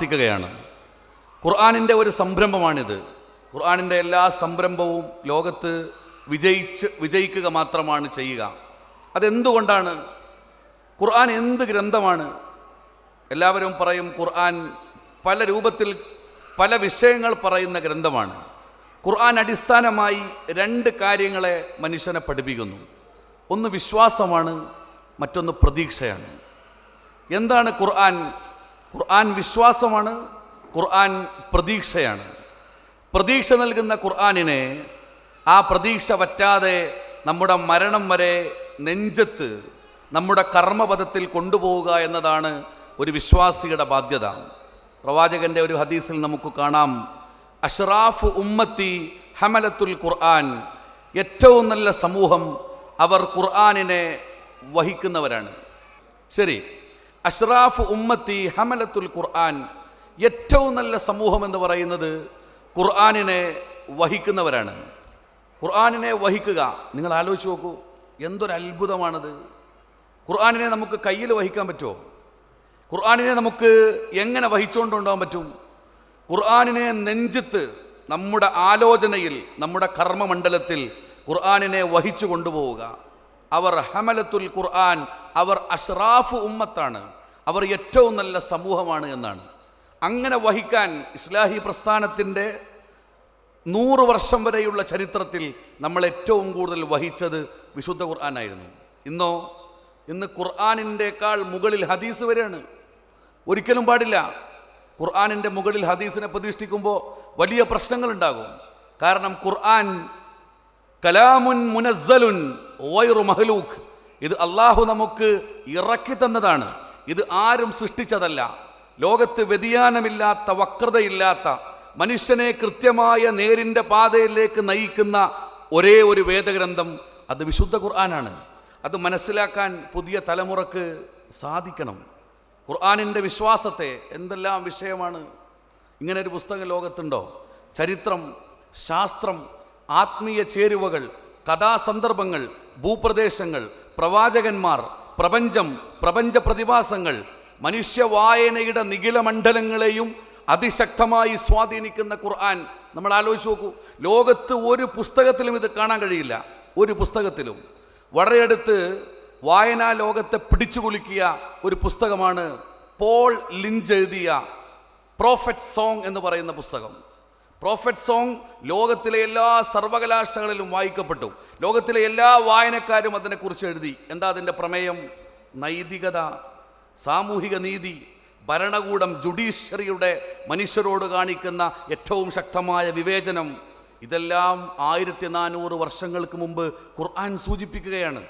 എത്തിക്കുകയാണ് ഖുർആാനിന്റെ ഒരു സംരംഭമാണിത്. ഖുർആാനിന്റെ എല്ലാ സംരംഭവും ലോകത്ത് വിജയിച്ച് വിജയിക്കുക മാത്രമാണ് ചെയ്യുക. അതെന്തുകൊണ്ടാണ്? ഖുർആൻ എന്ത് ഗ്രന്ഥമാണ്? എല്ലാവരും പറയും ഖുർആൻ പല രൂപത്തിൽ പല വിഷയങ്ങൾ പറയുന്ന ഗ്രന്ഥമാണ്. ഖുർആൻ അടിസ്ഥാനമായി രണ്ട് കാര്യങ്ങളെ മനുഷ്യനെ പഠിപ്പിക്കുന്നു. ഒന്ന് വിശ്വാസമാണ് മറ്റൊന്ന് പ്രതീക്ഷയാണ്. എന്താണ് ഖുർആൻ? ഖുർആൻ വിശ്വാസമാണ് ഖുർആൻ പ്രതീക്ഷയാണ്. പ്രതീക്ഷ നൽകുന്ന ഖുർആാനിനെ ആ പ്രതീക്ഷ പറ്റാതെ നമ്മുടെ മരണം വരെ നെഞ്ചത്ത് നമ്മുടെ കർമ്മപഥത്തിൽ കൊണ്ടുപോവുക എന്നതാണ് ഒരു വിശ്വാസിയുടെ ബാധ്യത. പ്രവാചകന്റെ ഒരു ഹദീസിൽ നമുക്ക് കാണാം. അഷ്റാഫ് ഉമ്മത്തി ഹമലത്തുൽ ഖുർആൻ ഏറ്റവും നല്ല സമൂഹം അവർ ഖുർആാനിനെ വഹിക്കുന്നവരാണ്. ശരി. അഷ്റാഫ് ഉമ്മത്തി ഹമലത്തുൽ ഖുർആൻ. ഏറ്റവും നല്ല സമൂഹം എന്ന് പറയുന്നത് ഖുർആാനിനെ വഹിക്കുന്നവരാണ്. ഖുർആാനിനെ വഹിക്കുക. നിങ്ങൾ ആലോചിച്ച് നോക്കൂ. എന്തൊരു അത്ഭുതമാണത്. ഖുർആനിനെ നമുക്ക് കയ്യിൽ വഹിക്കാൻ പറ്റുമോ? ഖുർആാനിനെ നമുക്ക് എങ്ങനെ വഹിച്ചുകൊണ്ട് കൊണ്ടുപോകാൻ പറ്റും? ഖുർആാനിനെ നെഞ്ചത്ത് നമ്മുടെ ആലോചനയിൽ നമ്മുടെ കർമ്മമണ്ഡലത്തിൽ ഖുർആാനിനെ വഹിച്ചു കൊണ്ടുപോവുക. അവർ ഹമലത്തുൽ ഖുർആൻ അവർ അഷ്റാഫ് ഉമ്മത്താണ്. അവർ ഏറ്റവും നല്ല സമൂഹമാണ് എന്നാണ്. അങ്ങനെ വഹിക്കാൻ ഇസ്ലാഹി പ്രസ്ഥാനത്തിന്റെ നൂറ് വർഷം വരെയുള്ള ചരിത്രത്തിൽ നമ്മൾ ഏറ്റവും കൂടുതൽ വഹിച്ചത് വിശുദ്ധ ഖുർആനായിരുന്നു. ഇന്നോ ഇന്ന് ഖുർആാനിന്റെക്കാൾ മുകളിൽ ഹദീസ് വരെയാണ്. ഒരിക്കലും പാടില്ല. ഖുർആാനിന്റെ മുകളിൽ ഹദീസിനെ പ്രതിഷ്ഠിക്കുമ്പോൾ വലിയ പ്രശ്നങ്ങളുണ്ടാകും. കാരണം ഖുർആൻ കലാമുൻ മുനസ്സലുൻ ഓയറു മഹലൂഖ്. ഇത് അള്ളാഹു നമുക്ക് ഇറക്കി തന്നതാണ്. ഇത് ആരും സൃഷ്ടിച്ചതല്ല. ലോകത്ത് വ്യതിയാനമില്ലാത്ത വക്രതയില്ലാത്ത മനുഷ്യനെ കൃത്യമായ നേരിന്റെ പാതയിലേക്ക് നയിക്കുന്ന ഒരേ ഒരു വേദഗ്രന്ഥം അത് വിശുദ്ധ ഖുർആനാണ്. അത് മനസ്സിലാക്കാൻ പുതിയ തലമുറയ്ക്ക് സാധിക്കണം. ഖുർആാനിന്റെ വിശ്വാസത്തെ എന്തെല്ലാം വിഷയമാണ്? ഇങ്ങനെ ഒരു പുസ്തകം ലോകത്തുണ്ടോ? ചരിത്രം ശാസ്ത്രം ആത്മീയ ചേരുവകൾ കഥാസന്ദർഭങ്ങൾ ഭൂപ്രദേശങ്ങൾ പ്രവാചകന്മാർ പ്രപഞ്ചം പ്രപഞ്ച പ്രതിഭാസങ്ങൾ മനുഷ്യ വായനയുടെ നിഖില മണ്ഡലങ്ങളെയും അതിശക്തമായി സ്വാധീനിക്കുന്ന ഖുർആൻ. നമ്മൾ ആലോചിച്ച് നോക്കൂ ലോകത്ത് ഒരു പുസ്തകത്തിലും ഇത് കാണാൻ കഴിയില്ല. ഒരു പുസ്തകത്തിലും. വളരെ അടുത്ത് വായനാ ലോകത്തെ പിടിച്ചു കുലുക്കിയ ഒരു പുസ്തകമാണ് പോൾ ലിഞ്ച് എഴുതിയ പ്രോഫറ്റ് സോങ് എന്ന് പറയുന്ന പുസ്തകം. പ്രോഫറ്റ് സോങ് ലോകത്തിലെ എല്ലാ സർവകലാശാലകളിലും വായിക്കപ്പെട്ടു. ലോകത്തിലെ എല്ലാ വായനക്കാരും അതിനെക്കുറിച്ച് എഴുതി. എന്താ അതിന്റെ പ്രമേയം? നൈതികത സാമൂഹിക നീതി ഭരണകൂടം ജുഡീഷ്യറിയുടെ മനുഷ്യരോട് കാണിക്കുന്ന ഏറ്റവും ശക്തമായ വിവേചനം. ഇതെല്ലാം ആയിരത്തി നാനൂറ് വർഷങ്ങൾക്ക് മുമ്പ് ഖുർആൻ സൂചിപ്പിക്കുകയാണ്.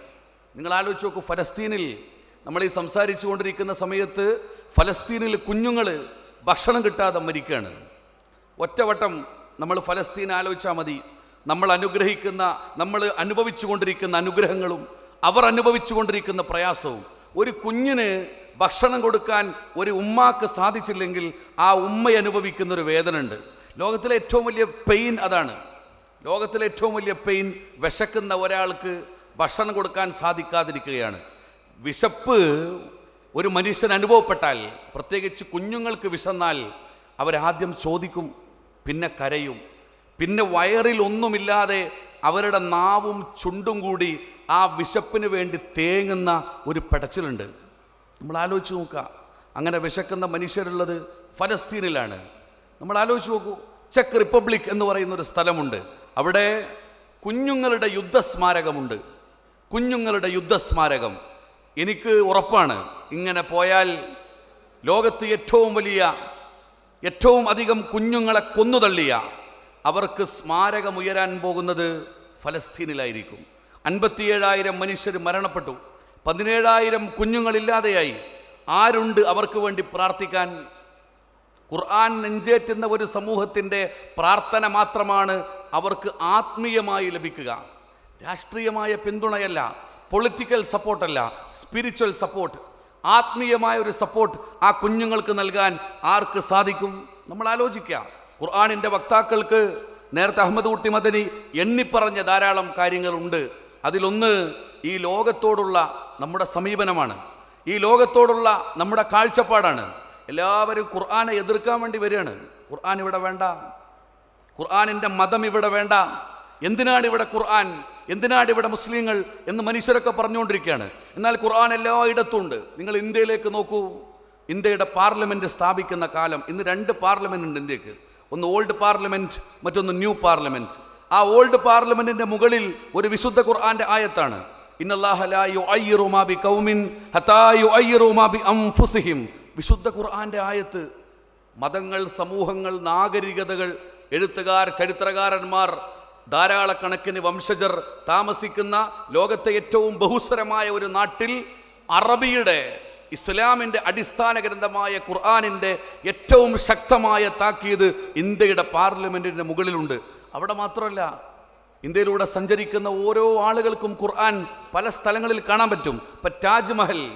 നിങ്ങൾ ആലോചിച്ച് നോക്കൂ ഫലസ്തീനിൽ നമ്മൾ ഈ സംസാരിച്ചു കൊണ്ടിരിക്കുന്ന സമയത്ത് ഫലസ്തീനിൽ കുഞ്ഞുങ്ങൾ ഭക്ഷണം കിട്ടാതെ മരിക്കുകയാണ്. ഒറ്റവട്ടം നമ്മൾ ഫലസ്തീൻ ആലോചിച്ചാൽ മതി. നമ്മൾ അനുഗ്രഹിക്കുന്ന നമ്മൾ അനുഭവിച്ചു കൊണ്ടിരിക്കുന്ന അനുഗ്രഹങ്ങളും അവർ അനുഭവിച്ചു കൊണ്ടിരിക്കുന്ന പ്രയാസവും. ഒരു കുഞ്ഞിന് ഭക്ഷണം കൊടുക്കാൻ ഒരു ഉമ്മാക്ക് സാധിച്ചില്ലെങ്കിൽ ആ ഉമ്മ അനുഭവിക്കുന്ന ഒരു ഉണ്ട്. ലോകത്തിലെ ഏറ്റവും വലിയ പെയിൻ അതാണ്. ലോകത്തിലെ ഏറ്റവും വലിയ പെയിൻ വിശക്കുന്ന ഒരാൾക്ക് ഭക്ഷണം കൊടുക്കാൻ സാധിക്കാതിരിക്കുകയാണ്. വിശപ്പ് ഒരു മനുഷ്യൻ അനുഭവപ്പെട്ടാൽ പ്രത്യേകിച്ച് കുഞ്ഞുങ്ങൾക്ക് വിശന്നാൽ അവരാദ്യം ചോദിക്കും പിന്നെ കരയും. പിന്നെ വയറിൽ ഒന്നുമില്ലാതെ അവരുടെ നാവും ചുണ്ടും കൂടി ആ വിശപ്പിന് വേണ്ടി തേങ്ങുന്ന ഒരു പെടച്ചിലുണ്ട്. നമ്മൾ ആലോചിച്ച് നോക്കുക. അങ്ങനെ വിശക്കുന്ന മനുഷ്യരുള്ളത് ഫലസ്തീനിലാണ്. നമ്മൾ ആലോചിച്ച് നോക്കൂ. ചെക്ക് റിപ്പബ്ലിക് എന്ന് പറയുന്ന ഒരു സ്ഥലമുണ്ട്. അവിടെ കുഞ്ഞുങ്ങളുടെ യുദ്ധസ്മാരകമുണ്ട്. കുഞ്ഞുങ്ങളുടെ യുദ്ധസ്മാരകം. എനിക്ക് ഉറപ്പാണ്. ഇങ്ങനെ പോയാൽ ലോകത്ത് ഏറ്റവും വലിയ ഏറ്റവും അധികം കുഞ്ഞുങ്ങളെ കൊന്നുതള്ളിയ അവർക്ക് സ്മാരകമുയരാൻ പോകുന്നത് ഫലസ്തീനിലായിരിക്കും. അൻപത്തിയേഴായിരം മനുഷ്യർ മരണപ്പെട്ടു. പതിനേഴായിരം കുഞ്ഞുങ്ങളില്ലാതെയായി. ആരുണ്ട് അവർക്ക് വേണ്ടി പ്രാർത്ഥിക്കാൻ? ഖുർആൻ നെഞ്ചേറ്റുന്ന ഒരു സമൂഹത്തിന്റെ പ്രാർത്ഥന മാത്രമാണ് അവർക്ക് ആത്മീയമായി ലഭിക്കുക. രാഷ്ട്രീയമായ പിന്തുണയല്ല പൊളിറ്റിക്കൽ സപ്പോർട്ടല്ല സ്പിരിച്വൽ സപ്പോർട്ട്. ആത്മീയമായ ഒരു സപ്പോർട്ട് ആ കുഞ്ഞുങ്ങൾക്ക് നൽകാൻ ആർക്ക് സാധിക്കും? നമ്മൾ ആലോചിക്കുക. ഖുർആാനിന്റെ വക്താക്കൾക്ക് നേരത്തെ അഹമ്മദ് കുട്ടി മദനി എണ്ണിപ്പറഞ്ഞ ധാരാളം കാര്യങ്ങളുണ്ട്. അതിലൊന്ന് ഈ ലോകത്തോടുള്ള നമ്മുടെ സമീപനമാണ്. ഈ ലോകത്തോടുള്ള നമ്മുടെ കാഴ്ചപ്പാടാണ്. എല്ലാവരും ഖുർആാനെ എതിർക്കാൻ വേണ്ടി വരികയാണ്. ഖുർആൻ ഇവിടെ വേണ്ട. ഖുർആാനിന്റെ മതം ഇവിടെ വേണ്ട. എന്തിനാണ് ഇവിടെ ഖുർആൻ? എന്തിനാണ് ഇവിടെ മുസ്ലിങ്ങൾ എന്ന് മനുഷ്യരൊക്കെ പറഞ്ഞുകൊണ്ടിരിക്കുകയാണ്. എന്നാൽ ഖുർആൻ എല്ലായിടത്തും ഉണ്ട് നിങ്ങൾ ഇന്ത്യയിലേക്ക് നോക്കൂ. ഇന്ത്യയുടെ പാർലമെന്റ് സ്ഥാപിക്കുന്ന കാലം ഇന്ന് രണ്ട് പാർലമെന്റ് ഉണ്ട് ഇന്ത്യയ്ക്ക്. ഒന്ന് ഓൾഡ് പാർലമെന്റ് മറ്റൊന്ന് ന്യൂ പാർലമെന്റ് ആ ഓൾഡ് പാർലമെന്റിന്റെ മുകളിൽ ഒരു വിശുദ്ധ ഖുർആന്റെ ആയത്താണ്. വിശുദ്ധ ഖുർആന്റെ ആയത്ത് മതങ്ങൾ സമൂഹങ്ങൾ നാഗരികതകൾ എഴുത്തുകാർ ചരിത്രകാരന്മാർ ധാരാളക്കണക്കിന് വംശജർ താമസിക്കുന്ന ലോകത്തെ ഏറ്റവും ബഹുസ്വരമായ ഒരു നാട്ടിൽ അറബിയുടെ ഇസ്ലാമിന്റെ അടിസ്ഥാന ഗ്രന്ഥമായ ഖുർആാനിന്റെ ഏറ്റവും ശക്തമായ താക്കീത് ഇന്ത്യയുടെ പാർലമെന്റിന്റെ മുകളിലുണ്ട്. അവിടെ മാത്രമല്ല ഇന്ത്യയിലൂടെ സഞ്ചരിക്കുന്ന ഓരോ ആളുകൾക്കും ഖുർആൻ പല സ്ഥലങ്ങളിൽ കാണാൻ പറ്റും. ഇപ്പം താജ്മഹൽ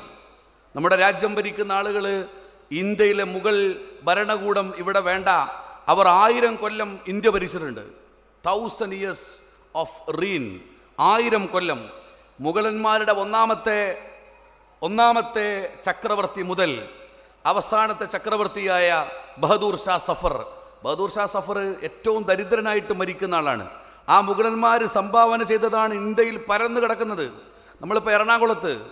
നമ്മുടെ രാജ്യം ഭരിക്കുന്ന ആളുകൾ ഇന്ത്യയിലെ മുഗൾ ഭരണകൂടം ഇവിടെ വേണ്ട. അവർ ആയിരം കൊല്ലം ഇന്ത്യ ഭരിച്ചിട്ടുണ്ട്. തൗസൻഡ് ഇയേഴ്സ് ഓഫ് റീൻ ആയിരം കൊല്ലം. മുഗളന്മാരുടെ ഒന്നാമത്തെ ഒന്നാമത്തെ ചക്രവർത്തി മുതൽ അവസാനത്തെ ചക്രവർത്തിയായ ബഹദൂർ ഷാ സഫർ. ബഹദൂർ ഷാ സഫർ ഏറ്റവും ദരിദ്രനായിട്ട് മരിക്കുന്ന ആളാണ്. ആ മുഗളന്മാർ സംഭാവന ചെയ്തതാണ് ഇന്ത്യയിൽ പരന്നു കിടക്കുന്നത്. നമ്മളിപ്പോൾ എറണാകുളത്ത്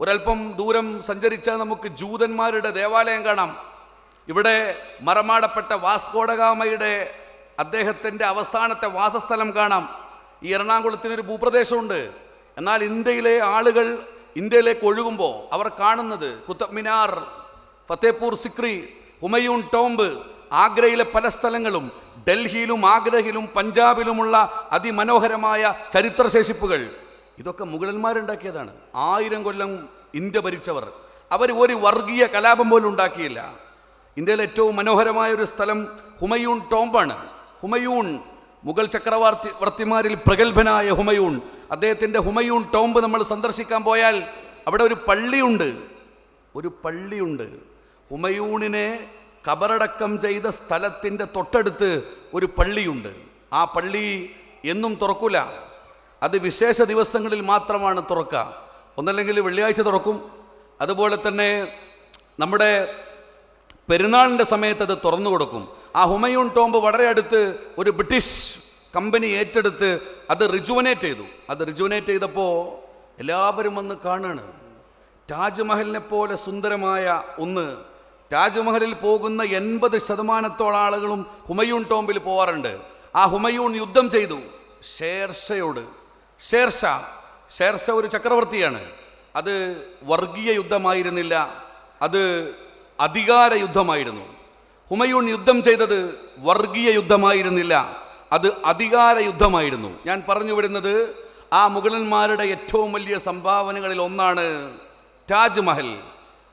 ഒരല്പം ദൂരം സഞ്ചരിച്ചാൽ നമുക്ക് ജൂതന്മാരുടെ ദേവാലയം കാണാം. ഇവിടെ മറമാടപ്പെട്ട വാസ്കോഡഗാമയുടെ അദ്ദേഹത്തിന്റെ അവസാനത്തെ വാസസ്ഥലം കാണാം. ഈ എറണാകുളത്തിനൊരു ഭൂപ്രദേശമുണ്ട്. എന്നാൽ ഇന്ത്യയിലെ ആളുകൾ ഇന്ത്യയിലേക്ക് ഒഴുകുമ്പോൾ അവർ കാണുന്നത് കുത്തബ് മിനാർ ഫത്തേപൂർ സിക്രി ഹുമയൂൺ ടോംബ് ആഗ്രയിലെ പല സ്ഥലങ്ങളും ഡൽഹിയിലും ആഗ്രയിലും പഞ്ചാബിലുമുള്ള അതിമനോഹരമായ ചരിത്രശേഷിപ്പുകൾ. ഇതൊക്കെ മുഗളന്മാരുണ്ടാക്കിയതാണ്. ആയിരം കൊല്ലം ഇന്ത്യ ഭരിച്ചവർ. അവർ ഒരു വർഗീയ കലാപം പോലും ഉണ്ടാക്കിയില്ല. ഇന്ത്യയിലെ ഏറ്റവും മനോഹരമായ ഒരു സ്ഥലം ഹുമയൂൺ ടോംബാണ്. ഹുമയൂൺ മുഗൾ ചക്രവർത്തി വർത്തിമാരിൽ പ്രഗത്ഭനായ ഹുമയൂൺ. അദ്ദേഹത്തിന്റെ ഹുമയൂൺ ടോംബ് നമ്മൾ സന്ദർശിക്കാൻ പോയാൽ അവിടെ ഒരു പള്ളിയുണ്ട്. ഒരു പള്ളിയുണ്ട്. ഹുമയൂണിനെ കബറടക്കം ചെയ്ത സ്ഥലത്തിന്റെ തൊട്ടടുത്ത് ഒരു പള്ളിയുണ്ട്. ആ പള്ളി എന്നും തുറക്കില്ല അത് വിശേഷ ദിവസങ്ങളിൽ മാത്രമാണ് തുറക്കുക. ഒന്നല്ലെങ്കിൽ വെള്ളിയാഴ്ച തുറക്കും. അതുപോലെ തന്നെ നമ്മുടെ പെരുന്നാളിന്റെ സമയത്ത് അത് തുറന്നു കൊടുക്കും. ആ ഹുമയൂൺ ടോംബ് വളരെ അടുത്ത് ഒരു ബ്രിട്ടീഷ് കമ്പനി ഏറ്റെടുത്ത് അത് റിജുവനേറ്റ് ചെയ്തു. അത് റിജുവനേറ്റ് ചെയ്തപ്പോൾ എല്ലാവരും വന്ന് കാണുകയാണ് താജ്മഹലിനെ പോലെ സുന്ദരമായ ഒന്ന്. താജ്മഹലിൽ പോകുന്ന എൺപത് ശതമാനത്തോളം ആളുകളും ഹുമയൂൺ ടോംബിൽ പോവാറുണ്ട്. ആ ഹുമയൂൺ യുദ്ധം ചെയ്തു ഷേർഷയോട്. ഷേർഷ. ഷേർഷ ഒരു ചക്രവർത്തിയാണ്. അത് വർഗീയ യുദ്ധമായിരുന്നില്ല. അത് അധികാര യുദ്ധമായിരുന്നു. ഹുമയൂൺ യുദ്ധം ചെയ്തത് വർഗീയ യുദ്ധമായിരുന്നില്ല. അത് അധികാര യുദ്ധമായിരുന്നു. ഞാൻ പറഞ്ഞു വിടുന്നത് ആ മുഗളന്മാരുടെ ഏറ്റവും വലിയ സംഭാവനകളിൽ ഒന്നാണ് താജ്മഹൽ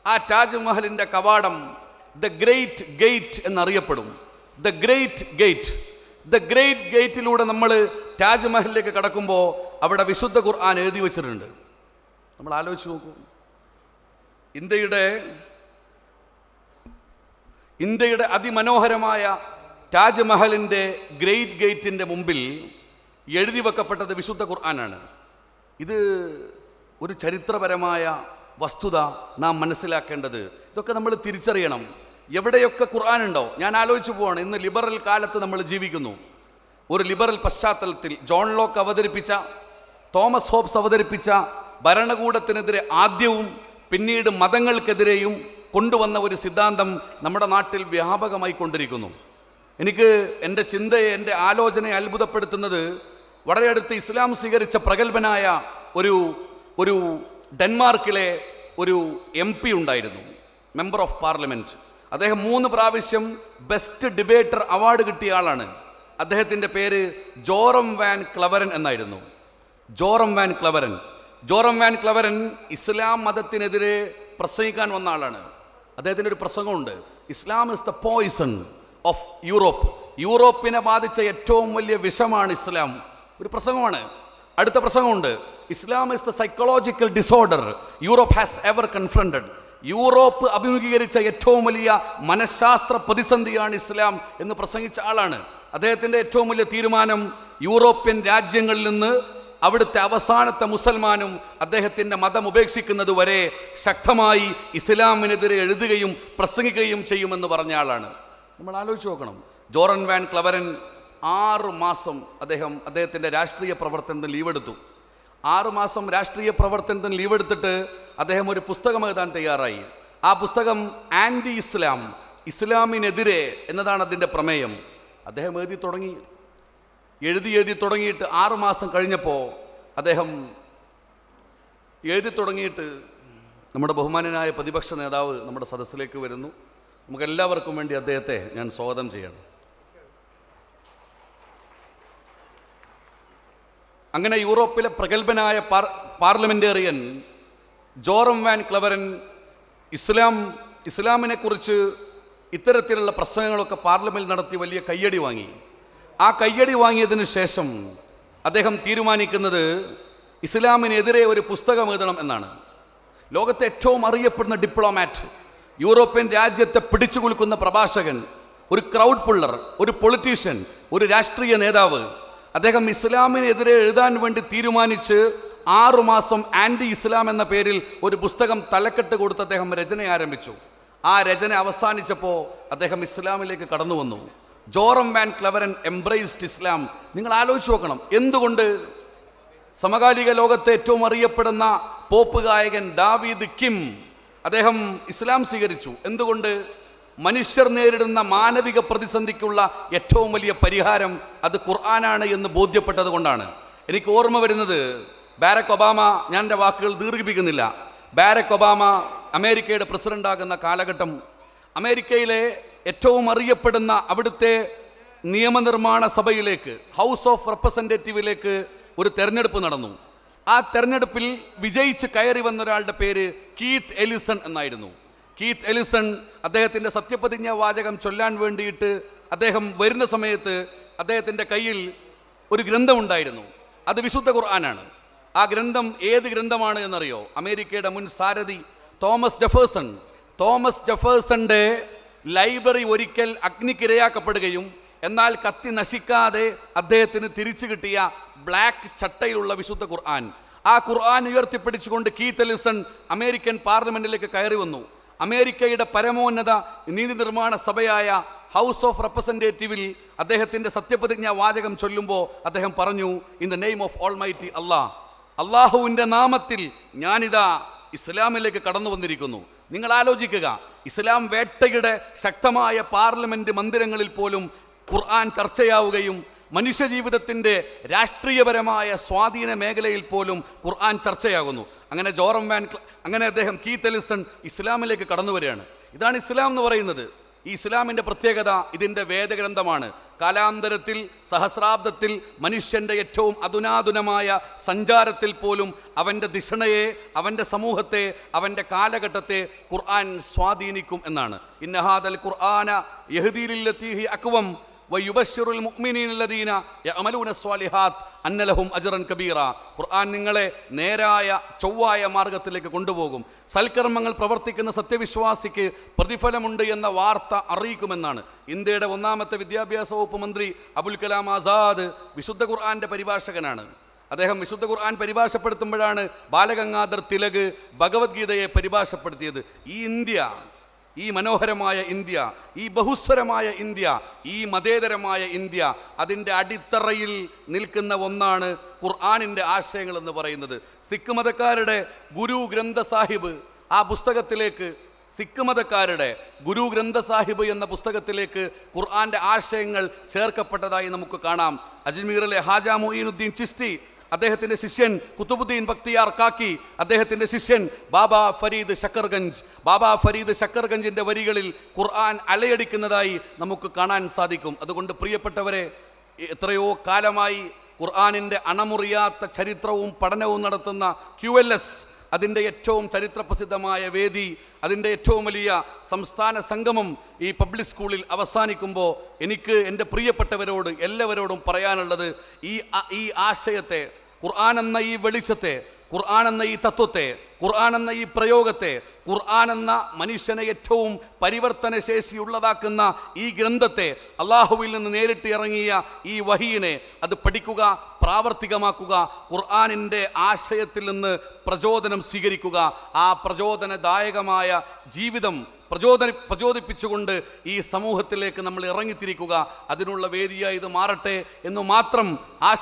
ആ താജ്മഹലിന്റെ കവാടം the great gate എന്നറിയപ്പെടും. The great gate. The great ഗേറ്റിലൂടെ നമ്മൾ താജ്മഹലിലേക്ക് കടക്കുമ്പോൾ അവിടെ വിശുദ്ധ ഖുർആൻ എഴുതി വച്ചിട്ടുണ്ട്. നമ്മൾ ആലോചിച്ച് നോക്കൂ. ഇന്ത്യയുടെ ഇന്ത്യയുടെ അതിമനോഹരമായ താജ്മഹലിന്റെ ഗ്രേറ്റ് ഗേറ്റിന്റെ മുമ്പിൽ എഴുതി വെക്കപ്പെട്ടത് വിശുദ്ധ ഖുർആനാണ്. ഇത് ഒരു ചരിത്രപരമായ വസ്തുത നാം മനസ്സിലാക്കേണ്ടത്. ഇതൊക്കെ നമ്മൾ തിരിച്ചറിയണം. എവിടെയൊക്കെ ഖുർആൻ ഉണ്ടോ? ഞാൻ ആലോചിച്ചു പോവാണ്. ഇന്ന് ലിബറൽ കാലത്ത് നമ്മൾ ജീവിക്കുന്നു. ഒരു ലിബറൽ പശ്ചാത്തലത്തിൽ ജോൺ ലോക്ക് അവതരിപ്പിച്ച തോമസ് ഹോബ്സ് അവതരിപ്പിച്ച ഭരണകൂടത്തിനെതിരെ ആദ്യവും പിന്നീട് മതങ്ങൾക്കെതിരെയും കൊണ്ടുവന്ന ഒരു സിദ്ധാന്തം നമ്മുടെ നാട്ടിൽ വ്യാപകമായി കൊണ്ടിരിക്കുന്നു. എനിക്ക് എന്റെ ചിന്തയെ എന്റെ ആലോചനയെ അത്ഭുതപ്പെടുത്തുന്നത് വളരെ അടുത്ത് ഇസ്ലാം സ്വീകരിച്ച പ്രഗത്ഭനായ ഒരു ഒരു ഡെൻമാർക്കിലെ ഒരു എം പി ഉണ്ടായിരുന്നു മെമ്പർ ഓഫ് പാർലമെന്റ് അദ്ദേഹം മൂന്ന് പ്രാവശ്യം ബെസ്റ്റ് ഡിബേറ്റർ അവാർഡ് കിട്ടിയ ആളാണ്. അദ്ദേഹത്തിന്റെ പേര് ജോറം വാൻ ക്ലവരൻ എന്നായിരുന്നു. Joram van Klaveren. Joram van Klaveren ഇസ്ലാം മതത്തിനെതിരെ പ്രസംഗിക്കാൻ വന്ന ആളാണ്. അദ്ദേഹത്തിന്റെ ഒരു പ്രസംഗമുണ്ട്. Islam is the poison of Europe യൂറോപ്പിനെ ബാധിച്ച ഏറ്റവും വലിയ വിഷമാണ് ഇസ്ലാം. ഒരു പ്രസംഗമാണ്. അടുത്ത പ്രസംഗമുണ്ട്. Islam is the psychological disorder Europe has ever confronted Europe അഭിമുഖീകരിച്ച ഏറ്റവും വലിയ മനഃശാസ്ത്ര പ്രതിസന്ധിയാണ് ഇസ്ലാം എന്ന് പ്രസംഗിച്ച ആളാണ്. അദ്ദേഹത്തിന്റെ ഏറ്റവും വലിയ തീരുമാനം യൂറോപ്യൻ രാജ്യങ്ങളിൽ നിന്ന് അവിടുത്തെ അവസാനത്തെ മുസൽമാനും അദ്ദേഹത്തിന്റെ മതം ഉപേക്ഷിക്കുന്നത് വരെ ശക്തമായി ഇസ്ലാമിനെതിരെ എഴുതുകയും പ്രസംഗിക്കുകയും ചെയ്യുമെന്ന് പറഞ്ഞ ആളാണ്. നമ്മൾ ആലോചിച്ച് നോക്കണം. ജോറൻ വാൻ ക്ലവരൻ ആറ് മാസം അദ്ദേഹം അദ്ദേഹത്തിന്റെ രാഷ്ട്രീയ പ്രവർത്തനത്തിന് ലീവെടുത്തു. ആറു മാസം രാഷ്ട്രീയ പ്രവർത്തനത്തിന് ലീവെടുത്തിട്ട് അദ്ദേഹം ഒരു പുസ്തകം എഴുതാൻ തയ്യാറായി. ആ പുസ്തകം ആന്റി ഇസ്ലാം ഇസ്ലാമിനെതിരെ എന്നതാണ് അതിന്റെ പ്രമേയം. അദ്ദേഹം എഴുതി തുടങ്ങി. എഴുതി എഴുതി തുടങ്ങിയിട്ട് ആറ് മാസം കഴിഞ്ഞപ്പോൾ അദ്ദേഹം എഴുതി തുടങ്ങിയിട്ട് നമ്മുടെ ബഹുമാനനായ പ്രതിപക്ഷ നേതാവ് നമ്മുടെ സദസ്സിലേക്ക് വരുന്നു. നമുക്കെല്ലാവർക്കും വേണ്ടി അദ്ദേഹത്തെ ഞാൻ സ്വാഗതം ചെയ്യണം. അങ്ങനെ യൂറോപ്പിലെ പ്രഗത്ഭനായ പാർ parliamentarian Joram van Klaveren Islam ഇസ്ലാമിനെക്കുറിച്ച് ഇത്തരത്തിലുള്ള പ്രസംഗങ്ങളൊക്കെ പാർലമെന്റിൽ നടത്തി വലിയ കയ്യടി വാങ്ങി. ആ കയ്യടി വാങ്ങിയതിന് ശേഷം അദ്ദേഹം തീരുമാനിക്കുന്നത് ഇസ്ലാമിനെതിരെ ഒരു പുസ്തകം എഴുതണം എന്നാണ്. ലോകത്തെ ഏറ്റവും അറിയപ്പെടുന്ന ഡിപ്ലോമാറ്റ് യൂറോപ്യൻ രാജ്യത്തെ പിടിച്ചു കുലുക്കുന്ന പ്രഭാഷകൻ ഒരു ക്രൗഡ് പുള്ളർ ഒരു പൊളിറ്റീഷ്യൻ ഒരു രാഷ്ട്രീയ നേതാവ്. അദ്ദേഹം ഇസ്ലാമിനെതിരെ എഴുതാൻ വേണ്ടി തീരുമാനിച്ച് ആറുമാസം ആന്റി ഇസ്ലാം എന്ന പേരിൽ ഒരു പുസ്തകം തലക്കെട്ട് കൊടുത്ത് അദ്ദേഹം രചന ആരംഭിച്ചു. ആ രചന അവസാനിച്ചപ്പോൾ അദ്ദേഹം ഇസ്ലാമിലേക്ക് കടന്നു വന്നു. Joram van Klaveren embraced Islam. നിങ്ങൾ ആലോചിച്ച് നോക്കണം. എന്തുകൊണ്ട് സമകാലിക ലോകത്തെ ഏറ്റവും അറിയപ്പെടുന്ന പോപ്പ് ഗായകൻ ദാവീദ് കിം അദ്ദേഹം ഇസ്ലാം സ്വീകരിച്ചു. എന്തുകൊണ്ട് മനുഷ്യർ നേരിടുന്ന മാനവിക പ്രതിസന്ധിക്കുള്ള ഏറ്റവും വലിയ പരിഹാരം അത് ഖുർആനാണ് എന്ന് ബോധ്യപ്പെട്ടത് കൊണ്ടാണ്. എനിക്ക് ഓർമ്മ വരുന്നത് ബാരക് ഒബാമ ഞാൻ എന്റെ വാക്കുകൾ ദീർഘിപ്പിക്കുന്നില്ല. ബാരക് ഒബാമ അമേരിക്കയുടെ പ്രസിഡന്റാകുന്ന കാലഘട്ടം. അമേരിക്കയിലെ ഏറ്റവും അറിയപ്പെടുന്ന അവിടുത്തെ നിയമനിർമ്മാണ സഭയിലേക്ക് ഹൗസ് ഓഫ് റെപ്രസെന്റേറ്റീവിലേക്ക് ഒരു തെരഞ്ഞെടുപ്പ് നടന്നു. ആ തെരഞ്ഞെടുപ്പിൽ വിജയിച്ച് കയറി വന്ന ഒരാളുടെ പേര് കീത്ത് എലിസൺ എന്നായിരുന്നു. കീത്ത് എലിസൺ അദ്ദേഹത്തിന്റെ സത്യപ്രതിജ്ഞ വാചകം ചൊല്ലാൻ വേണ്ടിയിട്ട് അദ്ദേഹം വരുന്ന സമയത്ത് അദ്ദേഹത്തിന്റെ കയ്യിൽ ഒരു ഗ്രന്ഥമുണ്ടായിരുന്നു അത് വിശുദ്ധ ഖുർആനാണ്. ആ ഗ്രന്ഥം ഏത് ഗ്രന്ഥമാണ് എന്നറിയോ? അമേരിക്കയുടെ മുൻ സാരഥി തോമസ് ജഫേഴ്സൺ. തോമസ് ജഫേഴ്സന്റെ ലൈബ്രറി ഒരിക്കൽ അഗ്നിക്കിരയാക്കപ്പെടുകയും എന്നാൽ കത്തി നശിക്കാതെ അദ്ദേഹത്തിന് തിരിച്ചു കിട്ടിയ ബ്ലാക്ക് ചട്ടയിലുള്ള വിശുദ്ധ ഖുർആൻ. ആ ഖുർആൻ ഉയർത്തിപ്പിടിച്ചുകൊണ്ട് കീത്ത് എലിസൺ അമേരിക്കൻ പാർലമെന്റിലേക്ക് കയറി വന്നു. അമേരിക്കയുടെ പരമോന്നത നീതി നിർമ്മാണ സഭയായ ഹൗസ് ഓഫ് റെപ്രസെന്റേറ്റീവിൽ അദ്ദേഹത്തിന്റെ സത്യപ്രതിജ്ഞാ വാചകം ചൊല്ലുമ്പോൾ അദ്ദേഹം പറഞ്ഞു in the name of almighty Allah അള്ളാഹുവിന്റെ നാമത്തിൽ ഞാനിതാ ഇസ്ലാമിലേക്ക് കടന്നു വന്നിരിക്കുന്നു നിങ്ങൾ ആലോചിക്കുക. ഇസ്ലാം വേട്ടയുടെ ശക്തമായ പാർലമെന്റ് മന്ദിരങ്ങളിൽ പോലും ഖുർആൻ ചർച്ചയാവുകയും മനുഷ്യജീവിതത്തിന്റെ രാഷ്ട്രീയപരമായ സ്വാധീന മേഖലയിൽ പോലും ഖുർആൻ ചർച്ചയാകുന്നു. അങ്ങനെ ജോറം വാൻ അങ്ങനെ അദ്ദേഹം കീ തെലിസൺ ഇസ്ലാമിലേക്ക് കടന്നു വരികയാണ് ഇതാണ് ഇസ്ലാം എന്ന് പറയുന്നത്. ഇസ്ലാമിന്റെ പ്രത്യേകത ഇതിന്റെ വേദഗ്രന്ഥമാണ്. കാലാന്തരത്തിൽ സഹസ്രാബ്ദത്തിൽ മനുഷ്യന്റെ ഏറ്റവും അധുനാധുനമായ സഞ്ചാരത്തിൽ പോലും അവന്റെ ദിഷണയെ അവന്റെ സമൂഹത്തെ അവന്റെ കാലഘട്ടത്തെ ഖുർആൻ സ്വാധീനിക്കും എന്നാണ്. ഇന്നഹാദൽ ഖുർആന യഹദീലില്ലത്തീഹി അക്വം വയുബശ്ശിറുൽ മുഅ്മിനീനല്ലദീന യഅമലൂന സ്വാലിഹാത്ത് അന്നലഹും അജറൻ കബീറ. ഖുർആൻ നിങ്ങളെ നേരായ ചൊവ്വായ മാർഗത്തിലേക്ക് കൊണ്ടുപോകും. സൽക്കർമ്മങ്ങൾ പ്രവർത്തിക്കുന്ന സത്യവിശ്വാസിക്ക് പ്രതിഫലമുണ്ട് എന്ന വാർത്ത അറിയിക്കുമെന്നാണ്. ഇന്ത്യയുടെ ഒന്നാമത്തെ വിദ്യാഭ്യാസ വകുപ്പ് മന്ത്രി അബുൽ കലാം ആസാദ് വിശുദ്ധ ഖുർആന്റെ പരിഭാഷകനാണ്. അദ്ദേഹം വിശുദ്ധ ഖുർആൻ പരിഭാഷപ്പെടുത്തുമ്പോഴാണ് ബാലഗംഗാധർ തിലക് ഭഗവത്ഗീതയെ പരിഭാഷപ്പെടുത്തിയത്. ഈ ഇന്ത്യ ഈ മനോഹരമായ ഇന്ത്യ ഈ ബഹുസ്വരമായ ഇന്ത്യ ഈ മതേതരമായ ഇന്ത്യ അതിന്റെ അടിത്തറയിൽ നിൽക്കുന്ന ഒന്നാണ് ഖുർആാനിന്റെ ആശയങ്ങൾ എന്ന് പറയുന്നത്. സിഖ് മതക്കാരുടെ ഗുരു ഗ്രന്ഥ സാഹിബ് ആ പുസ്തകത്തിലേക്ക് സിഖ് മതക്കാരുടെ ഗുരു ഗ്രന്ഥ സാഹിബ് എന്ന പുസ്തകത്തിലേക്ക് ഖുർആാന്റെ ആശയങ്ങൾ ചേർക്കപ്പെട്ടതായി നമുക്ക് കാണാം. അജ്മീറിലെ ഹാജ മൊയ്നുദ്ദീൻ ചിസ്തി അദ്ദേഹത്തിന്റെ ശിഷ്യൻ കുത്തുബുദ്ദീൻ ബക്തിയാർ കാക്കി അദ്ദേഹത്തിന്റെ ശിഷ്യൻ ബാബ ഫരീദ് ശക്കർഗഞ്ച്. ബാബ ഫരീദ് ശക്കർഗഞ്ചിന്റെ വരികളിൽ ഖുർആൻ അലയടിക്കുന്നതായി നമുക്ക് കാണാൻ സാധിക്കും. അതുകൊണ്ട് പ്രിയപ്പെട്ടവരെ എത്രയോ കാലമായി ഖുർആാനിന്റെ അണമുറിയാത്ത ചരിത്രവും പഠനവും നടത്തുന്ന ക്യു എൽ എസ് അതിന്റെ ഏറ്റവും ചരിത്രപ്രസിദ്ധമായ വേദി അതിന്റെ ഏറ്റവും വലിയ സംസ്ഥാന സംഗമം ഈ പബ്ലിക് സ്കൂളിൽ അവസാനിക്കുമ്പോൾ എനിക്ക് എന്റെ പ്രിയപ്പെട്ടവരോട് എല്ലാവരോടും പറയാനുള്ളത് ഈ ഈ ആശയത്തെ ഖുർആൻ എന്ന ഈ വെളിച്ചത്തെ ഖുർആൻ എന്ന ഈ തത്വത്തെ ഖുർആൻ എന്ന ഈ പ്രയോഗത്തെ ഖുർആൻ എന്ന മനുഷ്യനെ ഏറ്റവും പരിവർത്തന ശേഷിയുള്ളതാക്കുന്ന ഈ ഗ്രന്ഥത്തെ അള്ളാഹുവിൽ നിന്ന് നേരിട്ട് ഇറങ്ങിയ ഈ വഹീനെ അത് പഠിക്കുക പ്രാവർത്തികമാക്കുക ഖുർആാനിന്റെ ആശയത്തിൽ നിന്ന് പ്രചോദനം സ്വീകരിക്കുക. ആ പ്രചോദനദായകമായ ജീവിതം പ്രചോദന പ്രചോദിപ്പിച്ചുകൊണ്ട് ഈ സമൂഹത്തിലേക്ക് നമ്മൾ ഇറങ്ങിത്തിരിക്കുക. അതിനുള്ള വേദിയായി ഇത് മാറട്ടെ എന്ന് മാത്രം ആശ